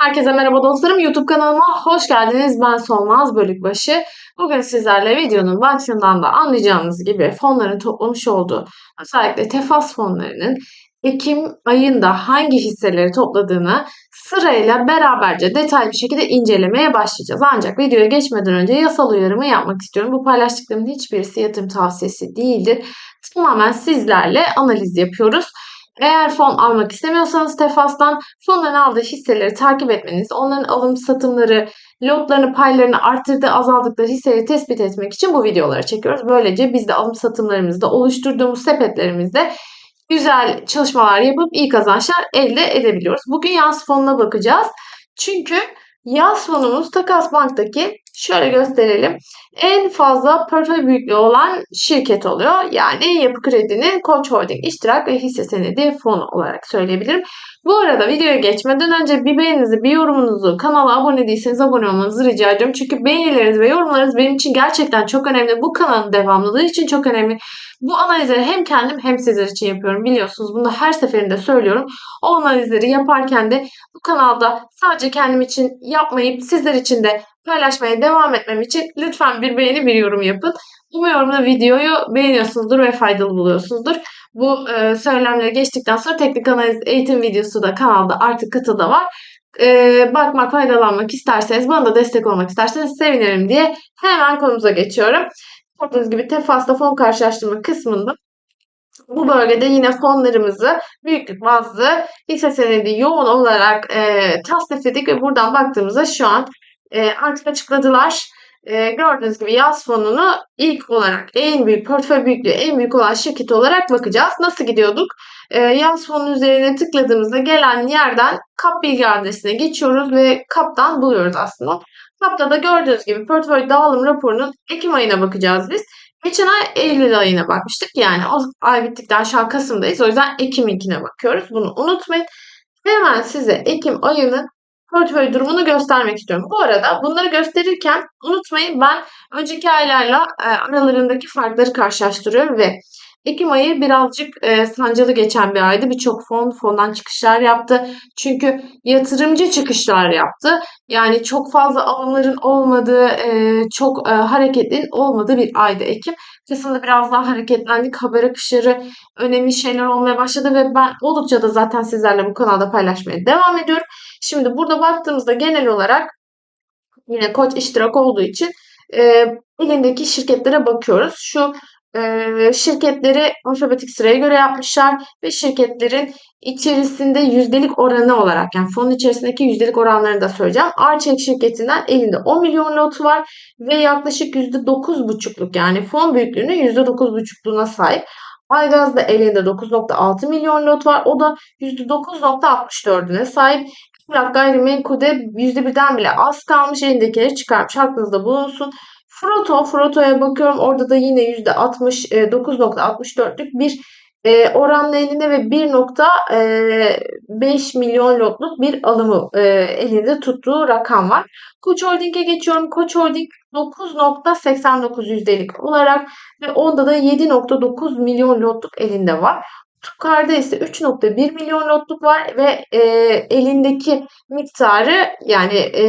Herkese merhaba dostlarım. YouTube kanalıma hoş geldiniz. Ben Solmaz Bölükbaşı. Bugün sizlerle videonun başından da anlayacağınız gibi fonların toplamış olduğu özellikle tefas fonlarının Ekim ayında hangi hisseleri topladığını sırayla beraberce detaylı bir şekilde incelemeye başlayacağız. Ancak videoya geçmeden önce yasal uyarımı yapmak istiyorum. Bu paylaştıklarımın hiçbirisi yatırım tavsiyesi değildir. Tamamen sizlerle analiz yapıyoruz. Eğer fon almak istemiyorsanız Tefas'tan fonların aldığı hisseleri takip etmeniz, onların alım satımları, lotlarını, paylarını arttırdığı, azaldıkları hisseleri tespit etmek için bu videoları çekiyoruz. Böylece biz de alım satımlarımızda oluşturduğumuz sepetlerimizde güzel çalışmalar yapıp iyi kazançlar elde edebiliyoruz. Bugün yaz fonuna bakacağız. Çünkü yaz fonumuz Takas Bank'taki şöyle gösterelim. En fazla portföy büyüklüğü olan şirket oluyor. Yani Yapı Kredi'nin Koç Holding iştirak ve hisse senedi fonu olarak söyleyebilirim. Bu arada videoya geçmeden önce bir beğeninizi, bir yorumunuzu, kanala abone değilseniz abone olmanızı rica ediyorum. Çünkü beğenileriniz ve yorumlarınız benim için gerçekten çok önemli. Bu kanalın devamlılığı için çok önemli. Bu analizleri hem kendim hem sizler için yapıyorum. Biliyorsunuz bunu her seferinde söylüyorum. O analizleri yaparken de bu kanalda sadece kendim için yapmayıp sizler için de paylaşmaya devam etmem için lütfen bir beğeni bir yorum yapın. Umuyorum da videoyu beğeniyorsunuzdur ve faydalı buluyorsunuzdur. Bu e, söylemleri geçtikten sonra teknik analiz eğitim videosu da kanalda artık katılda var. E, bakmak, faydalanmak isterseniz, bana da destek olmak isterseniz sevinirim diye hemen konumuza geçiyorum. Gördüğünüz gibi Tefas'ta fon karşılaştırma kısmında bu bölgede yine fonlarımızı büyüklük bazlı hisse senedi yoğun olarak e, tasnifledik ve buradan baktığımızda şu an e, artık açıkladılar. E, gördüğünüz gibi yaz fonunu ilk olarak en büyük portföy büyüklüğü en büyük olan şirket olarak bakacağız. Nasıl gidiyorduk? E, yaz fonu üzerine tıkladığımızda gelen yerden kap bilgi adresine geçiyoruz ve kaptan buluyoruz aslında. Kapta da gördüğünüz gibi portföy dağılım raporunun Ekim ayına bakacağız biz. Geçen ay Eylül ayına bakmıştık. Yani o ay bittikten şu an Kasım'dayız. O yüzden Ekim'inkine bakıyoruz. Bunu unutmayın. Hemen size Ekim ayının portföy durumunu göstermek istiyorum. Bu arada bunları gösterirken unutmayın ben önceki aylarla e, aralarındaki farkları karşılaştırıyorum ve Ekim ayı birazcık e, sancılı geçen bir aydı. Birçok fon fondan çıkışlar yaptı. Çünkü yatırımcı çıkışlar yaptı. Yani çok fazla alımların olmadığı, e, çok e, hareketin olmadığı bir aydı Ekim. Kasım'da biraz daha hareketlendik. Haber akışları önemli şeyler olmaya başladı ve ben oldukça da zaten sizlerle bu kanalda paylaşmaya devam ediyorum. Şimdi burada baktığımızda genel olarak yine koç iştirak olduğu için e, elindeki şirketlere bakıyoruz. Şu e, şirketleri alfabetik sıraya göre yapmışlar ve şirketlerin içerisinde yüzdelik oranı olarak yani fonun içerisindeki yüzdelik oranlarını da söyleyeceğim. Arçelik şirketinden elinde 10 milyon lot var ve yaklaşık %9,5'luk yani fon büyüklüğünün %9,5'luğuna sahip. Aygaz da elinde 9.6 milyon lot var. O da %9.64'üne sahip. Emlak gayrimenkulde %1'den bile az kalmış elindekileri çıkarmış. Aklınızda bulunsun. Froto, Froto'ya bakıyorum. Orada da yine %69.64'lük bir e, oranla elinde ve 1.5 milyon lotluk bir alımı e, elinde tuttuğu rakam var. Koç Holding'e geçiyorum. Koç Holding 9.89 yüzdelik olarak ve onda da 7.9 milyon lotluk elinde var. Tukar'da ise 3.1 milyon lotluk var ve e, elindeki miktarı yani e,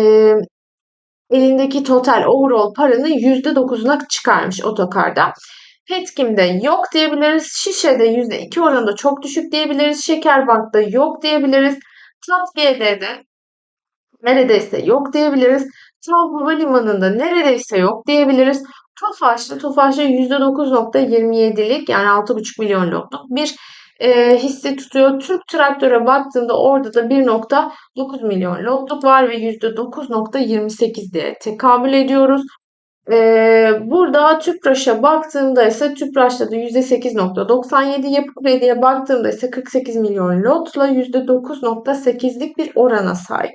elindeki total overall paranın %9'una çıkarmış otokarda. Petkim'de yok diyebiliriz. Şişe'de %2 oranında çok düşük diyebiliriz. Şekerbank'ta yok diyebiliriz. Tatgiye'de de neredeyse yok diyebiliriz. Trabzon Havalimanı'nda neredeyse yok diyebiliriz. Tofaş'ta Tofaş'ta %9.27'lik yani 6,5 milyon lotluk bir e, hisse tutuyor. Türk Traktör'e baktığımda orada da 1.9 milyon lotluk var ve %9.28 diye tekabül ediyoruz. Ee, burada Tüpraş'a baktığımda ise Tüpraş'ta da %8.97 Yapı Kredi'ye baktığımda ise 48 milyon lotla %9.8'lik bir orana sahip.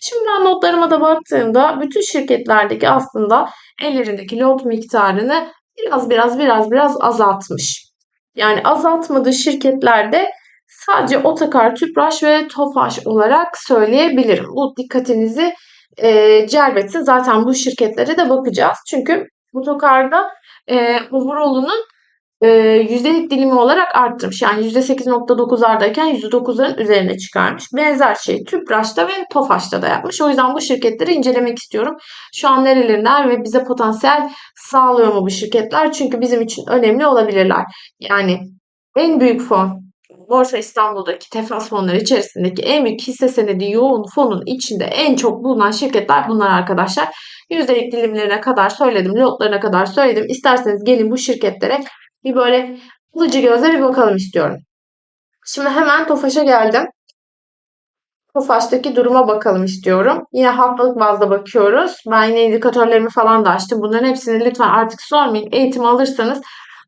Şimdi ben notlarıma da baktığımda bütün şirketlerdeki aslında ellerindeki lot miktarını biraz biraz biraz biraz azaltmış. Yani azaltmadığı şirketlerde sadece Otakar, Tüpraş ve Tofaş olarak söyleyebilirim. Bu dikkatinizi e, celbetsin. Zaten bu şirketlere de bakacağız. Çünkü Otokar'da e, overall'unun e, yüzdelik dilimi olarak arttırmış. Yani %8.9'lardayken %9'ların üzerine çıkarmış. Benzer şey Tüpraş'ta ve Tofaş'ta da yapmış. O yüzden bu şirketleri incelemek istiyorum. Şu an nerelerinden ve bize potansiyel sağlıyor mu bu şirketler? Çünkü bizim için önemli olabilirler. Yani en büyük fon Borsa İstanbul'daki tefas fonları içerisindeki en büyük hisse senedi yoğun fonun içinde en çok bulunan şirketler bunlar arkadaşlar. Yüzdelik dilimlerine kadar söyledim, lotlarına kadar söyledim. İsterseniz gelin bu şirketlere bir böyle alıcı gözle bir bakalım istiyorum. Şimdi hemen Tofaş'a geldim. Tofaş'taki duruma bakalım istiyorum. Yine haftalık bazda bakıyoruz. Ben yine indikatörlerimi falan da açtım. Bunların hepsini lütfen artık sormayın. Eğitim alırsanız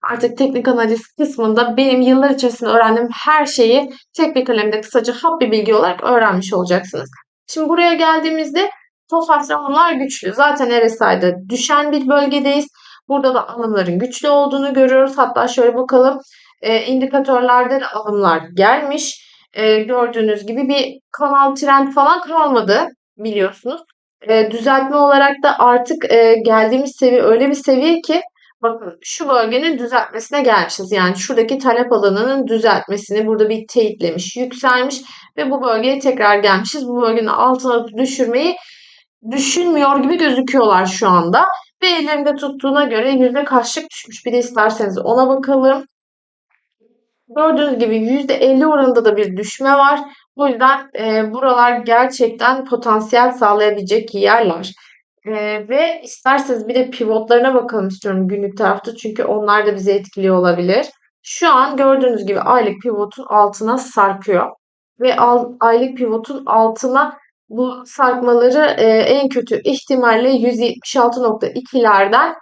artık teknik analiz kısmında benim yıllar içerisinde öğrendiğim her şeyi tek bir kalemde kısaca hap bir bilgi olarak öğrenmiş olacaksınız. Şimdi buraya geldiğimizde Tofaş rakamlar güçlü. Zaten RSI'de düşen bir bölgedeyiz. Burada da alımların güçlü olduğunu görüyoruz. Hatta şöyle bakalım. E, indikatörlerde de alımlar gelmiş. E, gördüğünüz gibi bir kanal trend falan kalmadı biliyorsunuz. E, düzeltme olarak da artık e, geldiğimiz seviye öyle bir seviye ki bakın şu bölgenin düzeltmesine gelmişiz. Yani şuradaki talep alanının düzeltmesini burada bir teyitlemiş, yükselmiş ve bu bölgeye tekrar gelmişiz. Bu bölgenin altına düşürmeyi düşünmüyor gibi gözüküyorlar şu anda. Ve ellerinde tuttuğuna göre yüzde kaçlık düşmüş. Bir de isterseniz ona bakalım. Gördüğünüz gibi %50 oranında da bir düşme var. Bu yüzden e, buralar gerçekten potansiyel sağlayabilecek yerler. E, ve isterseniz bir de pivotlarına bakalım istiyorum günlük tarafta. Çünkü onlar da bizi etkiliyor olabilir. Şu an gördüğünüz gibi aylık pivotun altına sarkıyor. Ve al, aylık pivotun altına bu sarkmaları e, en kötü ihtimalle 176.2'lerden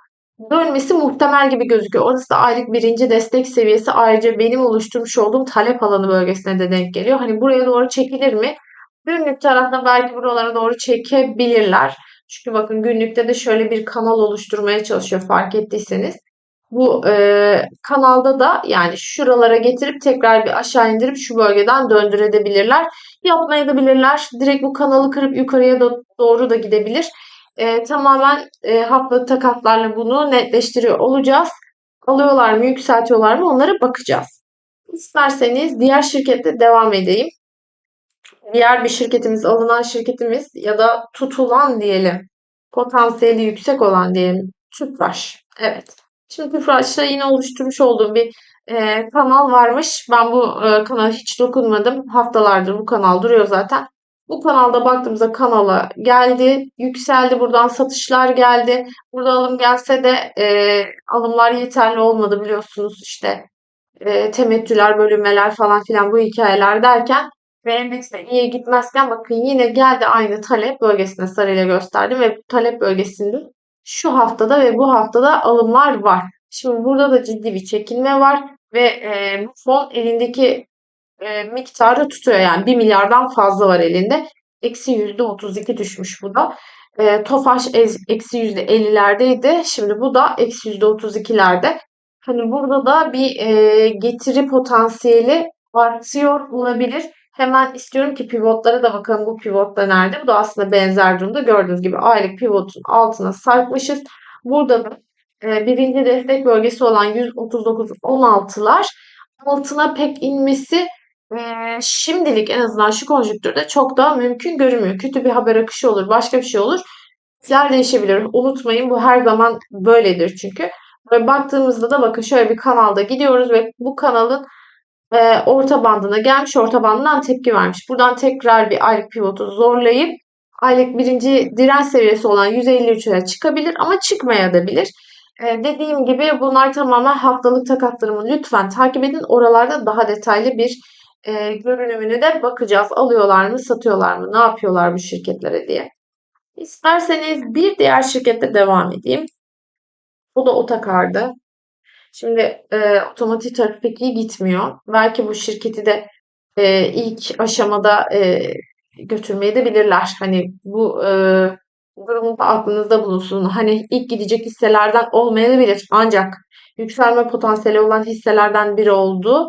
dönmesi muhtemel gibi gözüküyor. Orası da aylık birinci destek seviyesi. Ayrıca benim oluşturmuş olduğum talep alanı bölgesine de denk geliyor. Hani buraya doğru çekilir mi? Günlük tarafta belki buralara doğru çekebilirler. Çünkü bakın günlükte de şöyle bir kanal oluşturmaya çalışıyor fark ettiyseniz. Bu e, kanalda da yani şuralara getirip tekrar bir aşağı indirip şu bölgeden döndürebilirler. Yapmayabilirler. Direkt bu kanalı kırıp yukarıya da, doğru da gidebilir. E, tamamen e, haftalık takatlarla bunu netleştiriyor olacağız. Alıyorlar mı, yükseltiyorlar mı onlara bakacağız. İsterseniz diğer şirkette devam edeyim. Diğer bir şirketimiz, alınan şirketimiz ya da tutulan diyelim. Potansiyeli yüksek olan diyelim. Tüpraş. Evet. Şimdi Tüpraş'ta yine oluşturmuş olduğum bir e, kanal varmış. Ben bu e, kanala hiç dokunmadım. Haftalardır bu kanal duruyor zaten. Bu kanalda baktığımızda kanala geldi, yükseldi. Buradan satışlar geldi. Burada alım gelse de e, alımlar yeterli olmadı biliyorsunuz işte e, temettüler, bölünmeler falan filan bu hikayeler derken ve endekste iyiye gitmezken bakın yine geldi aynı talep bölgesine sarıyla gösterdim ve talep bölgesinde şu haftada ve bu haftada alımlar var. Şimdi burada da ciddi bir çekilme var ve e, bu fon elindeki e, miktarı tutuyor. Yani 1 milyardan fazla var elinde. Eksi %32 düşmüş bu da. E, Tofaş eksi %50'lerdeydi. Şimdi bu da eksi %32'lerde. Hani burada da bir e, getiri potansiyeli artıyor olabilir. Hemen istiyorum ki pivotlara da bakalım bu pivot da nerede? Bu da aslında benzer durumda. Gördüğünüz gibi aylık pivotun altına sarkmışız. Burada da e, birinci destek bölgesi olan 139.16'lar altına pek inmesi e, şimdilik en azından şu konjüktürde çok da mümkün görünmüyor. Kötü bir haber akışı olur, başka bir şey olur. Yer değişebilir. Unutmayın bu her zaman böyledir çünkü. Ve baktığımızda da bakın şöyle bir kanalda gidiyoruz ve bu kanalın e, orta bandına gelmiş, orta bandından tepki vermiş. Buradan tekrar bir aylık pivotu zorlayıp aylık birinci direnç seviyesi olan 153'e çıkabilir ama çıkmayabilir. Ee, dediğim gibi bunlar tamamen haftalık takatlarımı lütfen takip edin. Oralarda daha detaylı bir e, görünümüne de bakacağız. Alıyorlar mı, satıyorlar mı, ne yapıyorlar bu şirketlere diye. İsterseniz bir diğer şirkette devam edeyim. O da Otakar'dı. Şimdi e, otomotiv tarafı pek iyi gitmiyor. Belki bu şirketi de e, ilk aşamada e, götürmeyi de bilirler. Hani bu e, durumu da aklınızda bulunsun. Hani ilk gidecek hisselerden olmayabilir. Ancak yükselme potansiyeli olan hisselerden biri oldu.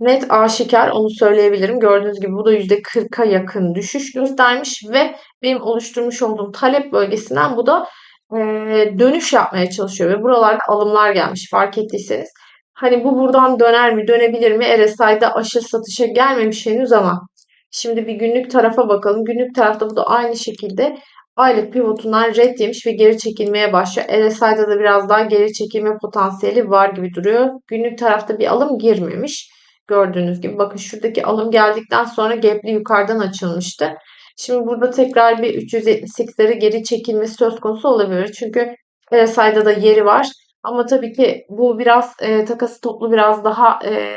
Net aşikar onu söyleyebilirim. Gördüğünüz gibi bu da %40'a yakın düşüş göstermiş ve benim oluşturmuş olduğum talep bölgesinden bu da e, dönüş yapmaya çalışıyor ve buralarda alımlar gelmiş fark ettiyseniz. Hani bu buradan döner mi, dönebilir mi? RSI'de aşırı satışa gelmemiş henüz ama şimdi bir günlük tarafa bakalım. Günlük tarafta bu da aynı şekilde aylık pivotundan red yemiş ve geri çekilmeye başlıyor. RSI'de de biraz daha geri çekilme potansiyeli var gibi duruyor. Günlük tarafta bir alım girmemiş. Gördüğünüz gibi bakın şuradaki alım geldikten sonra gap'li yukarıdan açılmıştı. Şimdi burada tekrar bir 378'lere geri çekilmesi söz konusu olabilir. Çünkü RSI'da da yeri var. Ama tabii ki bu biraz e, takası toplu biraz daha e,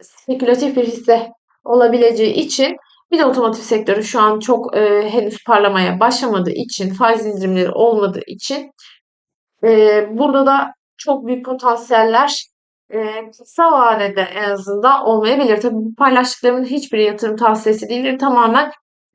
spekülatif bir hisse olabileceği için bir de otomotiv sektörü şu an çok e, henüz parlamaya başlamadığı için faiz indirimleri olmadığı için e, burada da çok büyük potansiyeller e, kısa vadede en azından olmayabilir. Tabii bu paylaştıklarımın hiçbiri yatırım tavsiyesi değildir. Tamamen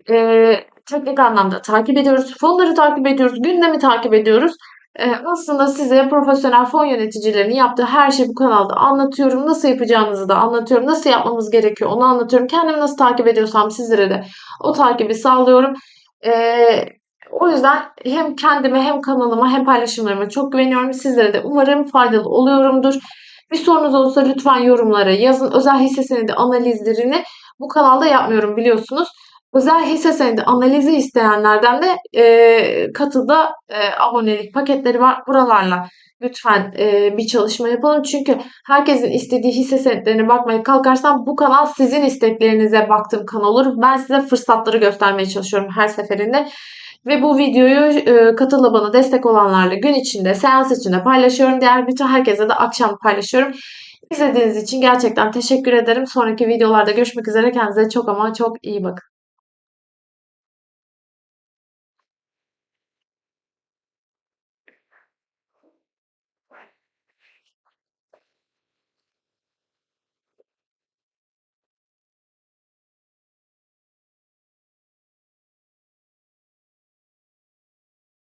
e, teknik anlamda takip ediyoruz. Fonları takip ediyoruz. Gündemi takip ediyoruz. E, aslında size profesyonel fon yöneticilerinin yaptığı her şeyi bu kanalda anlatıyorum. Nasıl yapacağınızı da anlatıyorum. Nasıl yapmamız gerekiyor onu anlatıyorum. Kendimi nasıl takip ediyorsam sizlere de o takibi sağlıyorum. E, o yüzden hem kendime hem kanalıma hem paylaşımlarıma çok güveniyorum. Sizlere de umarım faydalı oluyorumdur. Bir sorunuz olursa lütfen yorumlara yazın. Özel hisse senedi analizlerini bu kanalda yapmıyorum biliyorsunuz. Özel hisse senedi analizi isteyenlerden de e, katıda e, abonelik paketleri var. Buralarla lütfen e, bir çalışma yapalım. Çünkü herkesin istediği hisse senetlerine bakmaya kalkarsam bu kanal sizin isteklerinize baktığım kanal olur. Ben size fırsatları göstermeye çalışıyorum her seferinde. Ve bu videoyu e, katıla bana destek olanlarla gün içinde, seans içinde paylaşıyorum. Diğer bütün herkese de akşam paylaşıyorum. İzlediğiniz için gerçekten teşekkür ederim. Sonraki videolarda görüşmek üzere. Kendinize çok ama çok iyi bakın.